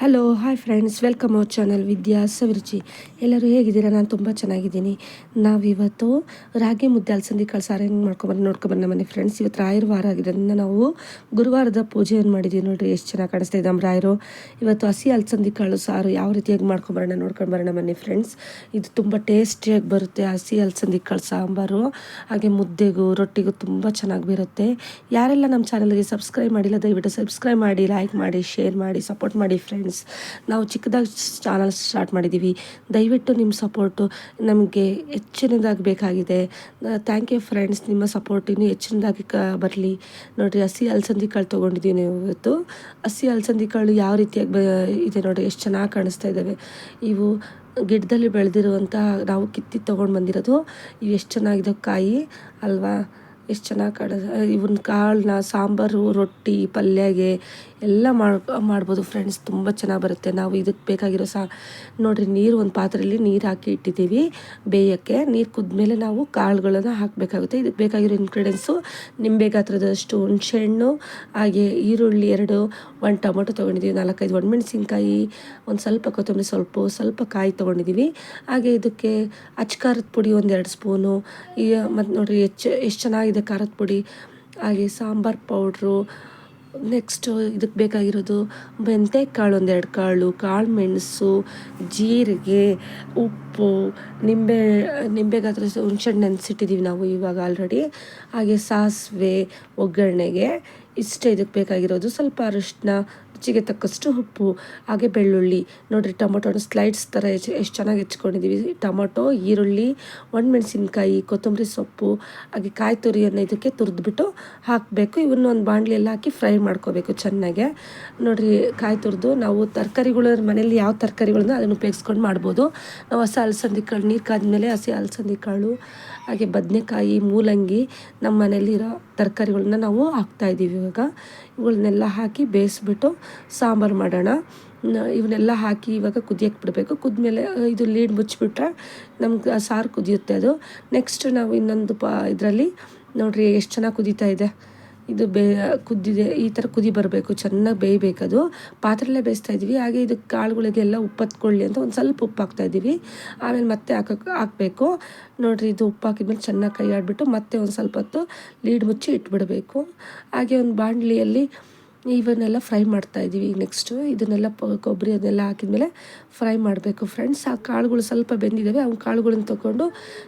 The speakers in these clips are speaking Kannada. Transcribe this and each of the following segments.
Hello hi friends welcome our channel Vidya Saviruchi ಎಲ್ಲರೂ ಹೇಗಿದ್ದೀರಾ? ನಾನು ತುಂಬ ಚೆನ್ನಾಗಿದ್ದೀನಿ. ನಾವಿವತ್ತು ರಾಗಿ ಮುದ್ದೆ ಅಲಸಂದಿ ಕಾಳು ಸಾರು ಹೆಂಗೆ ಮಾಡ್ಕೊಬಂದು ನೋಡ್ಕೊಬಂದು ಮನೆ ಫ್ರೆಂಡ್ಸ್ ಇವತ್ತು ರಾಯರ ವಾರ ಆಗಿರೋದ್ರಿಂದ ನಾವು ಗುರುವಾರದ ಪೂಜೆಯನ್ನು ಮಾಡಿದ್ದೀವಿ ನೋಡಿರಿ. ಎಷ್ಟು ಚೆನ್ನಾಗಿ ಕಾಣಿಸ್ತಾ ನಮ್ಮ ರಾಯರು. ಇವತ್ತು ಹಸಿ ಅಲಸಂದಿ ಕಾಳು ಸಾರು ಯಾವ ರೀತಿಯಾಗಿ ಮಾಡ್ಕೊಂಬರೋಣ ನೋಡ್ಕೊಂಡು ಬರೋಣ ಮನೆ ಫ್ರೆಂಡ್ಸ್ ಇದು ತುಂಬ ಟೇಸ್ಟಿಯಾಗಿ ಬರುತ್ತೆ ಹಸಿ ಅಲಸಂದಿ ಕಾಳು ಸಾಂಬಾರು. ಹಾಗೆ ಮುದ್ದೆಗೂ, ರೊಟ್ಟಿಗೂ ತುಂಬ ಚೆನ್ನಾಗಿ ಬರುತ್ತೆ. ಯಾರೆಲ್ಲ ನಮ್ಮ ಚಾನಲ್ಗೆ ಸಬ್ಸ್ಕ್ರೈಬ್ ಮಾಡಿಲ್ಲ, ದಯವಿಟ್ಟು ಸಬ್ಸ್ಕ್ರೈಬ್ ಮಾಡಿ ಲೈಕ್ ಮಾಡಿ ಶೇರ್ ಮಾಡಿ ಸಪೋರ್ಟ್ ಮಾಡಿ ಫ್ರೆಂಡ್ಸ್ ಫ್ರೆಂಡ್ಸ್ ನಾವು ಚಿಕ್ಕದಾಗಿ ಚಾನಲ್ ಸ್ಟಾರ್ಟ್ ಮಾಡಿದ್ದೀವಿ ದಯವಿಟ್ಟು ನಿಮ್ಮ ಸಪೋರ್ಟು ನಮಗೆ ಹೆಚ್ಚಿನದಾಗಿ ಬೇಕಾಗಿದೆ. ಥ್ಯಾಂಕ್ ಯು ಫ್ರೆಂಡ್ಸ್ ನಿಮ್ಮ ಸಪೋರ್ಟ್ ಇನ್ನೂ ಹೆಚ್ಚಿನದಾಗಿ ಕ, ಬರಲಿ. ನೋಡಿರಿ, ಹಸಿ ಅಲಸಂದಿ ಕಾಳು ತೊಗೊಂಡಿದ್ದೀವಿ ನೀವು ಇವತ್ತು. ಹಸಿ ಅಲಸಂದಿ ಕಾಳು ಯಾವ ರೀತಿಯಾಗಿ ಬ, ಇದೆ ನೋಡಿ ಎಷ್ಟು ಚೆನ್ನಾಗಿ ಕಾಣಿಸ್ತಾ ಇದ್ದಾವೆ ಇವು ಗಿಡದಲ್ಲಿ ಬೆಳೆದಿರುವಂಥ ನಾವು ಕಿತ್ತಿ ತೊಗೊಂಡು ಬಂದಿರೋದು. ಇವು ಎಷ್ಟು ಚೆನ್ನಾಗಿದೆ ಕಾಯಿ, ಅಲ್ವಾ? ಎಷ್ಟು ಚೆನ್ನಾಗಿ ಕಾಣ ಇವನ್ನ ಕಾಳನ್ನ ಸಾಂಬಾರು, ರೊಟ್ಟಿ, ಪಲ್ಯಗೆ ಎಲ್ಲ ಮಾಡಿ, ಮಾಡ್ಬೋದು ಫ್ರೆಂಡ್ಸ್ ತುಂಬ ಚೆನ್ನಾಗಿ ಬರುತ್ತೆ. ನಾವು ಇದಕ್ಕೆ ಬೇಕಾಗಿರೋ ಸಾ, ನೋಡಿರಿ ನೀರು ಒಂದು ಪಾತ್ರೆಯಲ್ಲಿ ನೀರು ಹಾಕಿ ಇಟ್ಟಿದ್ದೀವಿ ಬೇಯೋಕ್ಕೆ. ನೀರು ಕುದ್ಮೇಲೆ ನಾವು ಕಾಳುಗಳನ್ನು ಹಾಕಬೇಕಾಗುತ್ತೆ. ಇದಕ್ಕೆ ಬೇಕಾಗಿರೋ ಇನ್ಗ್ರೀಡಿಯೆಂಟ್ಸು ನಿಂಬೆ ಗಾತ್ರದಷ್ಟು ಹುಣಸೆಹಣ್ಣು, ಹಾಗೆ ಈರುಳ್ಳಿ ಎರಡು, ಒಂದು ಟೊಮೊಟೊ ತೊಗೊಂಡಿದ್ದೀವಿ, ನಾಲ್ಕೈದು ಒಣಮೆಣಸಿನ್ಕಾಯಿ, ಒಂದು ಸ್ವಲ್ಪ ಕೊತ್ತಂಬರಿ ಸ್ವಲ್ಪ ಸ್ವಲ್ಪ ಕಾಯಿ ತೊಗೊಂಡಿದ್ದೀವಿ. ಹಾಗೆ ಇದಕ್ಕೆ ಅಚ್ಕಾರದ ಪುಡಿ ಒಂದೆರಡು ಸ್ಪೂನು, ಈ ಮತ್ತು ನೋಡಿರಿ ಹೆಚ್ಚು ಎಷ್ಟು ಚೆನ್ನಾಗಿದೆ ಖಾರದ ಪುಡಿ. ಹಾಗೆ ಸಾಂಬಾರು ಪೌಡ್ರು ನೆಕ್ಸ್ಟು ಇದಕ್ಕೆ ಬೇಕಾಗಿರೋದು ಕಾಳು ಒಂದೆರಡು ಕಾಳು ಕಾಳು ಮೆಣಸು, ಜೀರಿಗೆ, ಉಪ್ಪು, ನಿಂಬೆ ನಿಂಬೆಗಾದ್ರೆ ಹುಣ್ಸೆಹಣ್ಣು ನೆನೆಸಿಟ್ಟಿದ್ದೀವಿ ನಾವು ಇವಾಗ ಆಲ್ರೆಡಿ ಹಾಗೆ ಸಾಸಿವೆ, ಒಗ್ಗರಣೆಗೆ. ಇಷ್ಟೇ ಇದಕ್ಕೆ ಬೇಕಾಗಿರೋದು ಸ್ವಲ್ಪ ಅರಿಶಿನ ರುಚಿಗೆ ತಕ್ಕಷ್ಟು ಉಪ್ಪು, ಹಾಗೆ ಬೆಳ್ಳುಳ್ಳಿ. ನೋಡಿರಿ ಟೊಮೊಟೊನ ಸ್ಲೈಡ್ಸ್ ಥರ ಹೆಚ್ಚು ಎಷ್ಟು ಚೆನ್ನಾಗಿ ಹೆಚ್ಕೊಂಡಿದ್ದೀವಿ ಟೊಮೊಟೊ, ಈರುಳ್ಳಿ, ಒಣಮೆಣಸಿನ್ಕಾಯಿ, ಕೊತ್ತಂಬರಿ ಸೊಪ್ಪು, ಹಾಗೆ ಕಾಯಿ ತುರಿಯನ್ನು ಇದಕ್ಕೆ ತುರಿದ್ಬಿಟ್ಟು ಹಾಕಬೇಕು. ಇವನ್ನ ಒಂದು ಬಾಣಲಿಯಲ್ಲಿ ಹಾಕಿ ಫ್ರೈ ಮಾಡ್ಕೋಬೇಕು ಚೆನ್ನಾಗೆ. ನೋಡಿರಿ ಕಾಯಿ ತುರಿದು ನಾವು ತರಕಾರಿಗಳು ಮನೇಲಿ ಯಾವ ತರಕಾರಿಗಳನ್ನ ಅದನ್ನು ಉಪಯೋಗಿಸ್ಕೊಂಡು ಮಾಡ್ಬೋದು. ನಾವು ಹಸಿ ಅಲಸಂದಿ ಕಾಳು, ನೀರು ಕಾದ್ಮೇಲೆ ಹಸಿ ಅಲಸಂದಿ ಕಾಳು, ಹಾಗೆ ಬದನೆಕಾಯಿ, ಮೂಲಂಗಿ ನಮ್ಮ ಮನೇಲಿರೋ ತರಕಾರಿಗಳನ್ನ ನಾವು ಹಾಕ್ತಾಯಿದ್ದೀವಿ ಇವಾಗ ಇವುಗಳನ್ನೆಲ್ಲ ಹಾಕಿ ಬೇಯಿಸ್ಬಿಟ್ಟು ಸಾಂಬಾರು ಮಾಡೋಣ. ಇವನ್ನೆಲ್ಲ ಹಾಕಿ ಇವಾಗ ಕುದಿಯಕ್ಕೆ ಬಿಡಬೇಕು. ಕುದ್ಮೇಲೆ ಇದು ಲೀಡ್ ಮುಚ್ಚಿಬಿಟ್ರೆ ನಮ್ಗೆ ಸಾರು ಕುದಿಯುತ್ತೆ ಅದು. ನೆಕ್ಸ್ಟ್ ನಾವು ಇನ್ನೊಂದು ಪ, ಇದರಲ್ಲಿ ನೋಡಿರಿ ಎಷ್ಟು ಚೆನ್ನಾಗಿ ಕುದೀತಾ ಇದೆ. ಇದು ಬೇ, ಕುದ್ದಿದೆ, ಈ ಥರ ಕುದಿ ಬರಬೇಕು, ಚೆನ್ನಾಗಿ ಬೇಯಬೇಕದು. ಪಾತ್ರೆಲ್ಲೇ ಬೇಯಿಸ್ತಾ ಇದ್ದೀವಿ. ಹಾಗೆ ಇದು ಕಾಳುಗಳಿಗೆಲ್ಲ ಉಪ್ಪು ಹತ್ಕೊಳ್ಳಿ ಅಂತ ಒಂದು ಸ್ವಲ್ಪ ಉಪ್ಪು ಹಾಕ್ತಾ ಇದ್ದೀವಿ. ಆಮೇಲೆ ಮತ್ತೆ ಹಾಕಕ್ಕೆ ಹಾಕಬೇಕು. ನೋಡಿರಿ, ಇದು ಉಪ್ಪು ಹಾಕಿದ್ಮೇಲೆ ಚೆನ್ನಾಗಿ ಕೈ ಆಡಿಬಿಟ್ಟು ಮತ್ತೆ ಒಂದು ಸ್ವಲ್ಪ ಹೊತ್ತು ಲೀಡ್ ಮುಚ್ಚಿ ಇಟ್ಬಿಡಬೇಕು. ಹಾಗೆ ಒಂದು ಬಾಣಲಿಯಲ್ಲಿ ಇವನ್ನೆಲ್ಲ ಫ್ರೈ ಮಾಡ್ತಾ ಇದ್ದೀವಿ. ನೆಕ್ಸ್ಟು ಇದನ್ನೆಲ್ಲ ಕೊಬ್ಬರಿ ಅದನ್ನೆಲ್ಲ ಹಾಕಿದ್ಮೇಲೆ ಫ್ರೈ ಮಾಡಬೇಕು ಫ್ರೆಂಡ್ಸ್ ಆ ಕಾಳುಗಳು ಸ್ವಲ್ಪ ಬೆಂದಿದ್ದಾವೆ ಅವು ಕಾಳುಗಳನ್ನ ತೊಗೊಂಡು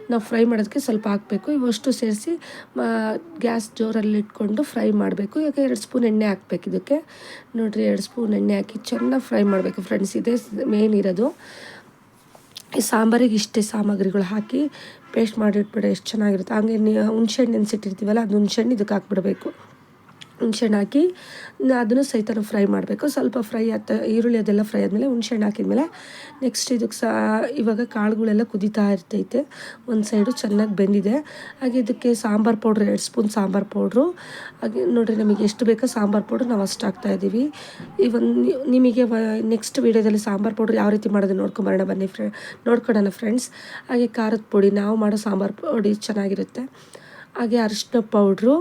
ನಾವು ಫ್ರೈ ಮಾಡೋದಕ್ಕೆ ಸ್ವಲ್ಪ ಹಾಕಬೇಕು. ಇವಷ್ಟು ಸೇರಿಸಿ ಗ್ಯಾಸ್ ಜೋರಲ್ಲಿ ಇಟ್ಕೊಂಡು ಫ್ರೈ ಮಾಡಬೇಕು. ಯಾಕೆ ಎರಡು ಸ್ಪೂನ್ ಎಣ್ಣೆ ಹಾಕ್ಬೇಕು ಇದಕ್ಕೆ. ನೋಡಿರಿ, ಎರಡು ಸ್ಪೂನ್ ಎಣ್ಣೆ ಹಾಕಿ ಚೆನ್ನಾಗಿ ಫ್ರೈ ಮಾಡಬೇಕು ಫ್ರೆಂಡ್ಸ್ ಇದೇ ಮೇನ್ ಇರೋದು. ಈ ಸಾಂಬಾರಿಗೆ ಇಷ್ಟೇ ಸಾಮಗ್ರಿಗಳು ಹಾಕಿ ಪೇಸ್ಟ್ ಮಾಡಿಟ್ಬಿಡ ಎಷ್ಟು ಚೆನ್ನಾಗಿರುತ್ತೆ. ಹಂಗೆ ಹುಣ್ಸೆಹಣ್ಣು ನೆನೆಸಿಟ್ಟಿರ್ತೀವಲ್ಲ, ಅದು ಹುಣಸೆಹಣ್ಣು ಇದಕ್ಕೆ ಹಾಕ್ಬಿಡಬೇಕು. ಹುಣ್ಸೆಹಣ್ಣು ಹಾಕಿ ಅದನ್ನು ಸಹಿತ ಫ್ರೈ ಮಾಡಬೇಕು. ಸ್ವಲ್ಪ ಫ್ರೈ ಆತ ಈರುಳ್ಳಿ ಅದೆಲ್ಲ ಫ್ರೈ ಆದಮೇಲೆ ಹುಣ್ಸೆಹಣ್ಣು ಹಾಕಿದ್ಮೇಲೆ ನೆಕ್ಸ್ಟ್ ಇದಕ್ಕೆ ಸಹ ಇವಾಗ ಕಾಳುಗಳೆಲ್ಲ ಕುದೀತಾ ಇರ್ತೈತೆ. ಒಂದು ಸೈಡು ಚೆನ್ನಾಗಿ ಬೆಂದಿದೆ. ಹಾಗೆ ಇದಕ್ಕೆ ಸಾಂಬಾರು ಪೌಡ್ರ್, ಎರಡು ಸ್ಪೂನ್ ಸಾಂಬಾರು ಪೌಡ್ರು. ಹಾಗೆ ನೋಡಿರಿ ನಮಗೆ ಎಷ್ಟು ಬೇಕೋ ಸಾಂಬಾರು ಪೌಡ್ರ್ ನಾವು ಅಷ್ಟು ಹಾಕ್ತಾಯಿದ್ದೀವಿ ಇವನ್ ನಿಮಗೆ ನೆಕ್ಸ್ಟ್ ವೀಡಿಯೋದಲ್ಲಿ ಸಾಂಬಾರು ಪೌಡ್ರ್ ಯಾವ ರೀತಿ ಮಾಡೋದು ನೋಡ್ಕೊಂಬರೋಣ ಬನ್ನಿ ಫ್ರೆ ನೋಡ್ಕೊಡೋಣ ಫ್ರೆಂಡ್ಸ್ ಹಾಗೆ ಖಾರದ ಪುಡಿ, ನಾವು ಮಾಡೋ ಸಾಂಬಾರು ಪುಡಿ ಚೆನ್ನಾಗಿರುತ್ತೆ. ಹಾಗೆ ಅರಿಶಿನ ಪೌಡ್ರು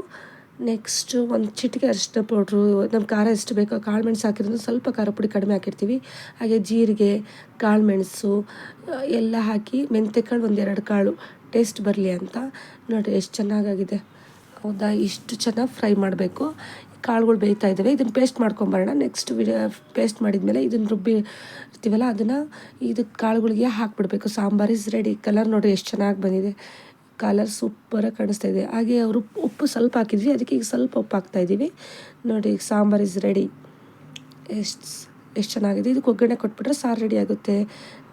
ನೆಕ್ಸ್ಟು ಒಂದು ಚಿಟಿಕೆ ಅರಿಶಿನ ಪೌಡ್ರು ನಮ್ಮ ಖಾರ ಎಷ್ಟು ಬೇಕೋ, ಕಾಳು ಮೆಣಸು ಹಾಕಿರೋದು ಸ್ವಲ್ಪ ಖಾರ ಪುಡಿ ಕಡಿಮೆ ಹಾಕಿರ್ತೀವಿ. ಹಾಗೆ ಜೀರಿಗೆ, ಕಾಳು ಮೆಣಸು, ಎಲ್ಲ ಹಾಕಿ ಮೆಂತ್ಯಕಾಳು ಒಂದೆರಡು ಕಾಳು, ಟೇಸ್ಟ್ ಬರಲಿ ಅಂತ. ನೋಡಿ ಎಷ್ಟು ಚೆನ್ನಾಗಾಗಿದೆ. ಹೌದಾ? ಇಷ್ಟು ಚೆನ್ನಾಗಿ ಫ್ರೈ ಮಾಡಬೇಕು. ಕಾಳುಗಳು ಬೇಯ್ತಾ ಇದ್ದಾವೆ ಇದನ್ನು ಪೇಸ್ಟ್ ಮಾಡ್ಕೊಂಬರೋಣ. ನೆಕ್ಸ್ಟ್ ವಿಡಿಯೋ ಪೇಸ್ಟ್ ಮಾಡಿದ್ಮೇಲೆ ಇದನ್ನು ರುಬ್ಬಿ ಇರ್ತೀವಲ್ಲ, ಅದನ್ನು ಇದಕ್ಕೆ ಕಾಳುಗಳಿಗೆ ಹಾಕ್ಬಿಡ್ಬೇಕು. ಸಾಂಬಾರು ಇಸ್ ರೆಡಿ ಕಲರ್ ನೋಡಿ ಎಷ್ಟು ಚೆನ್ನಾಗಿ ಬಂದಿದೆ. ಕಲರ್ ಸೂಪರಾಗಿ ಕಾಣಿಸ್ತಾ ಇದೆ. ಹಾಗೆ ಅವರು ಉಪ್ಪು ಸ್ವಲ್ಪ ಹಾಕಿದ್ವಿ. ಅದಕ್ಕೆ ಈಗ ಸ್ವಲ್ಪ ಉಪ್ಪು ಹಾಕ್ತಾಯಿದ್ದೀವಿ ನೋಡಿ, ಈಗ ಸಾಂಬಾರು ಇಸ್ ರೆಡಿ ಎಷ್ಟು ಎಷ್ಟು ಚೆನ್ನಾಗಿದೆ. ಇದಕ್ಕೆ ಒಗ್ಗರಣೆ ಕೊಟ್ಬಿಟ್ರೆ ಸಾರು ರೆಡಿ ಆಗುತ್ತೆ.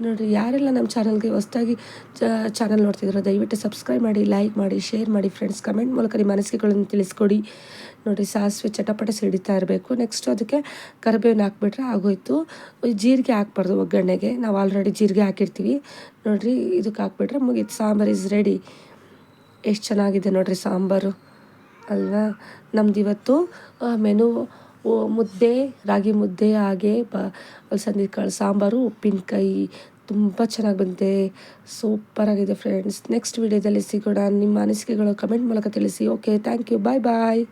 ನೋಡಿ, ಯಾರೆಲ್ಲ ನಮ್ಮ ಚಾನಲ್ಗೆ ಹೊಸ್ದಾಗಿ ಚಾನಲ್ ನೋಡ್ತಿದ್ರು, ದಯವಿಟ್ಟು ಸಬ್ಸ್ಕ್ರೈಬ್ ಮಾಡಿ ಲೈಕ್ ಮಾಡಿ ಶೇರ್ ಮಾಡಿ ಫ್ರೆಂಡ್ಸ್ ಕಮೆಂಟ್ ಮೂಲಕ ನಿಮ್ಮ ಅನಿಸಿಕೆಗಳನ್ನು ತಿಳಿಸ್ಕೊಡಿ. ನೋಡಿ, ಸಾಸಿವೆ ಚಟಪಟ ಸಿಡಿತಾ ಇರಬೇಕು. ನೆಕ್ಸ್ಟು ಅದಕ್ಕೆ ಕರಿಬೇವನ್ನ ಹಾಕ್ಬಿಟ್ರೆ ಆಗೋಯ್ತು. ಜೀರಿಗೆ ಹಾಕ್ಬಾರ್ದು ಒಗ್ಗರಣೆಗೆ. ನಾವು ಆಲ್ರೆಡಿ ಜೀರಿಗೆ ಹಾಕಿರ್ತೀವಿ. ನೋಡಿರಿ, ಇದಕ್ಕೆ ಹಾಕ್ಬಿಟ್ರೆ ಮುಗೀತು. ಸಾಂಬಾರು ಇಸ್ ರೆಡಿ ಎಷ್ಟು ಚೆನ್ನಾಗಿದೆ ನೋಡಿರಿ ಸಾಂಬಾರು. ಅಲ್ವಾ? ನಮ್ದು ಇವತ್ತು ಮೆನು ಮುದ್ದೆ, ರಾಗಿ ಮುದ್ದೆ, ಹಾಗೆ, ಬ, ಅಲಸಂದಿ ಕಾಳು ಸಾಂಬಾರು, ಉಪ್ಪಿನಕಾಯಿ, ತುಂಬ ಚೆನ್ನಾಗಿ ಬಂದಿದೆ. ಸೂಪರಾಗಿದೆ ಫ್ರೆಂಡ್ಸ್ ನೆಕ್ಸ್ಟ್ ವೀಡಿಯೋದಲ್ಲಿ ಸಿಗೋಣ. ನಿಮ್ಮ ಅನಿಸಿಕೆಗಳು ಕಮೆಂಟ್ ಮೂಲಕ ತಿಳಿಸಿ. Okay thank you bye bye